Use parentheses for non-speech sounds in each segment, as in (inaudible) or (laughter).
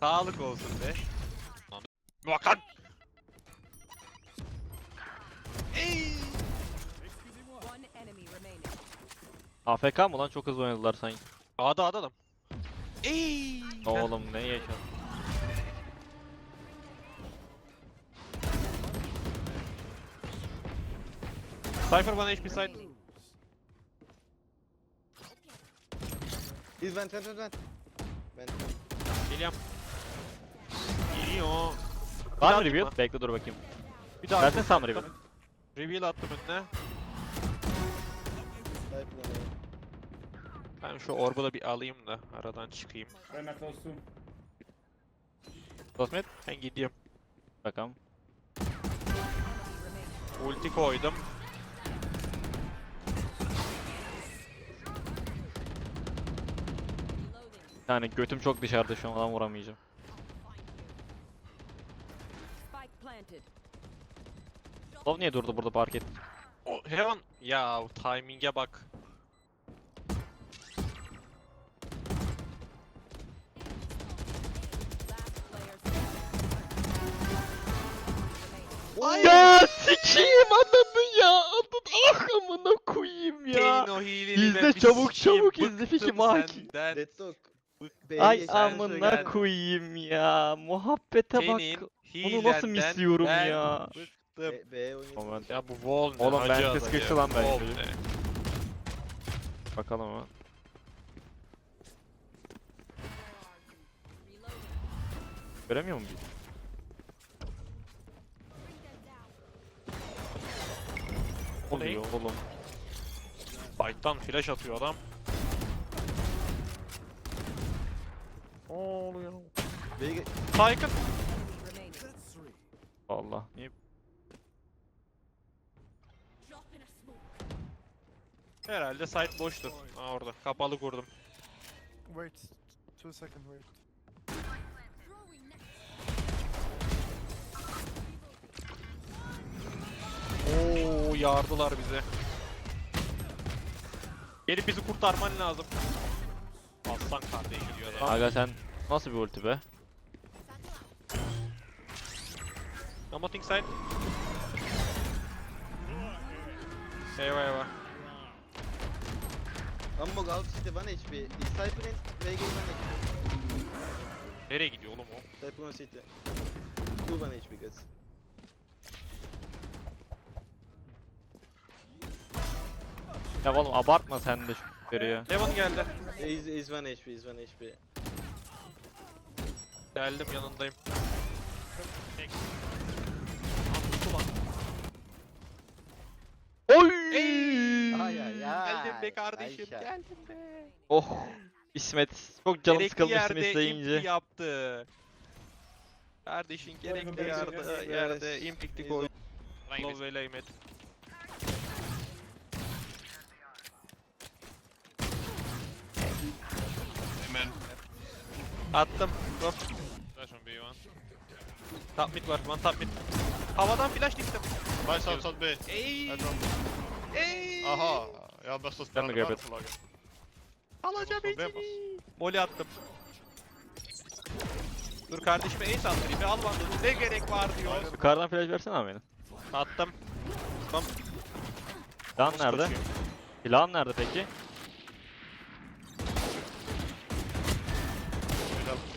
Sağlık olsun be. Bakan. Ey! One enemy remaining. AFK mı lan? Çok hızlı oynadılar sanki. A'da A'da adam. Ey! Oğlum ne yaşadın? Cypher bana HP side. He's vent, vent, vent, vent. Vent. Geliyorum. Geliyor. Var mı reveal? Bekle dur bakayım. Bir daha Versene. Sam reveal. Reveal attım önüne. Ben şu orbu da bir alayım da aradan çıkayım. Close too. Cosmet. Ben gidiyorum. Bakalım. Ulti koydum. Yani götüm çok dışarıda şu an adam vuramayacağım. Love niye durdu burada park et? O Heaven. Ya timing'e bak. Ya sikiyim anladın ya. Anladın ah amına koyayım ya. Senin o hileni İzle çabuk, çabuk izle bıktım Fiki Maki. Ay amına koyayım ya. Muhabbete bak. Bunu nasıl misliyorum ya. Bıktım. Ya bu wall ne? Oğlum ben kıskıştı ya, lan ben? Bakalım ama. Göremiyor mu biz? Oluyor oğlum. Fight'tan flash atıyor adam. Oluyor? B'ye. Remaining. Valla. Niye? Herhalde site boştur. Aa orada. Kapalı kurdum. Wait, two second wait. Oo yardılar bize. Gelip bizi kurtarman lazım. Aslan kardeşi diyor adam. Aga sen nasıl bir ulti be? Nomoting side. Eyvah eyvah. Ambog alt city 1 HP. İn B'ye gel 1 HP. Nereye gidiyor oğlum o? On city. 2 1 HP guys. Ya oğlum abartma sen de şu ya. Heaven geldi. He's 1 HP, 1 HP. Geldim yanındayım. Oy! Ay ay ay. Geldim be kardeşim Ayşe. geldim be. Oh! İsmet çok canım Gerekli sıkılmıştı yerde impi yaptı. Kardeşin gerekli yerde, yerde He's koydu. Love ve Leymet. Attım. Go. Flash on B1. Top mid var. One top mid. Havadan flash diktim. Nice outside B. Ey! Ey! Aha! Har bästa spelaren i greppet. världen för laget. Alacağım ecini. Molly attım. Dur kardeşime ace attırayım. Al bandını. Ne gerek var diyor. Yukarıdan flash versene abi benim. Attım. Tamam. Nasıl nerede? Silahın nerede peki?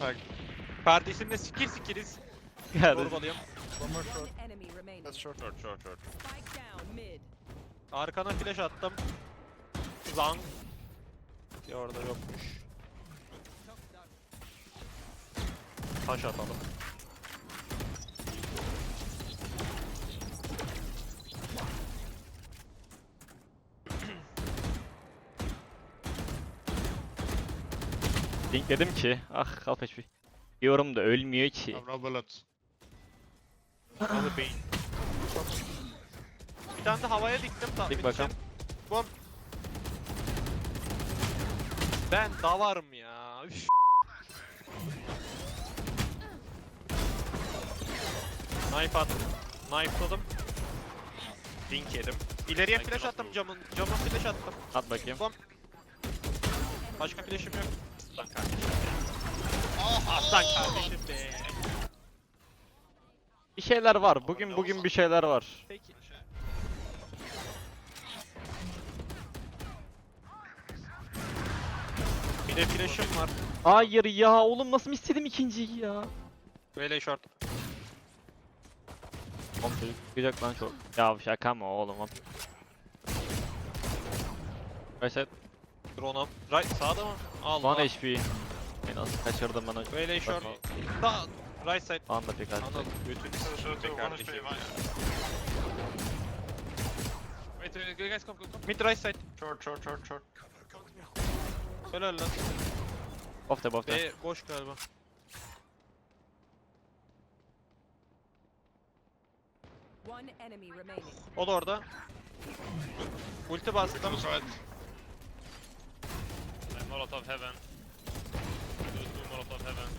Tag. Kardeşimle sikir sikiriz. Geldi. Zorbalıyım. One more short. One enemy remaining. That's short. Short, short, short. Spike down mid. Arkana flash attım. Zang. Ya orada yokmuş. Taş atalım. Link dedim ki. Ah kalk HP. Diyorum da ölmüyor ki. Alı beyin. Bir tane de havaya diktim. Ta Dik bakalım. Bom. Ben davarım ya. Üf. Knife attım. Knife'ladım. Dink yedim. İleriye flash attım camın. Camın flash attım. At bakayım. Başka flash'im yok. Lan kardeşim. Aslan kardeşim be. Bir şeyler var. Bugün bugün bir şeyler var. Peki. Bir de flash'ım var. Hayır ya oğlum nasıl istedim ikinciyi ya. Böyle short. Oğlum çocuk çıkacak lan çok. Ya şaka mı oğlum? Reset. Drone'um. Right sağda mı? Allah. 1 HP. En az kaçırdım ben. Böyle short. Da right side. Anda pek. Anladım. Götünü s**tim be kardeşim. Wait, wait, guys, come, come, come. Mid right side. Short, short, short, short. Helal lan. Off the off the. B boş galiba. One enemy remaining. O da orada. Ulti right. And Molotov heaven. Those two Molotov heaven.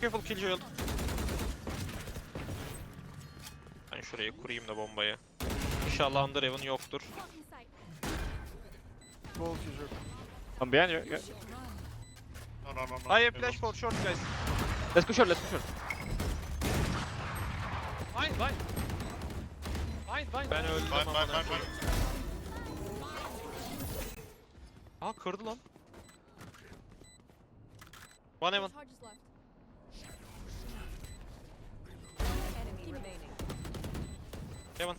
Careful Killjoy. Ben şuraya kurayım da bombayı. İnşallah Under Heaven yoktur. Wall Killjoy. I'm behind you. Yeah. No, no, no, no. I have flash for short guys. Let's go short, let's go short. Mine, mine. Mine, mine. Ben öldüm amına mine, koyayım. mine. Aa kırdı lan. One Heaven. Heaven.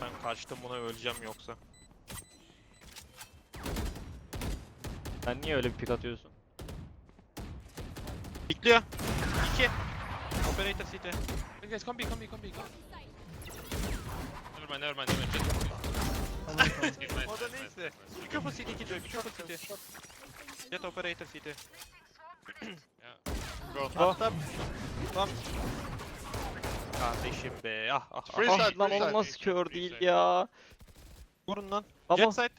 Ben kaçtım buna öleceğim yoksa. Sen niye öyle bir pick atıyorsun? Bekliyor. 2. Operator. Hey guys, come B, come B, come B, come. Never mind, never mind, never mind. Just... Nice, nice, O da neyse. Be careful city Killjoy. Be careful city. Jet operator city. Yeah. Go. Hatta... Tam... Kardeşim be. Ah ah ah. Free Ah side, lan free side. nasıl kör Free değil side. ya. Vurun lan. Baba. Jet side.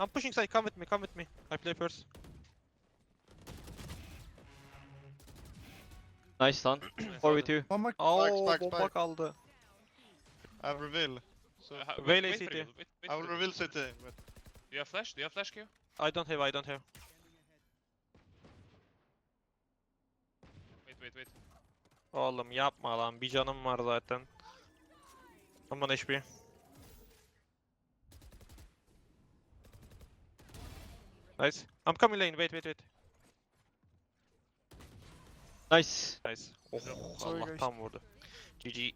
I'm pushing side. Come with me. Come with me. I play first. Nice lan. (clears throat) 4v2. One more. Oo spike, bomba spike. kaldı. I'll reveal. So, Uh, wait, wait for Wait, wait I will reveal city. Wait. Do you have flash? Do you have flash, Q? I don't have. I don't have. Wait, wait. Oğlum yapma lan. Bir canım var zaten. Aman HP. Nice. I'm coming lane. Wait, wait, wait. Nice. Nice. Oh. Allah'tan vurdu. GG.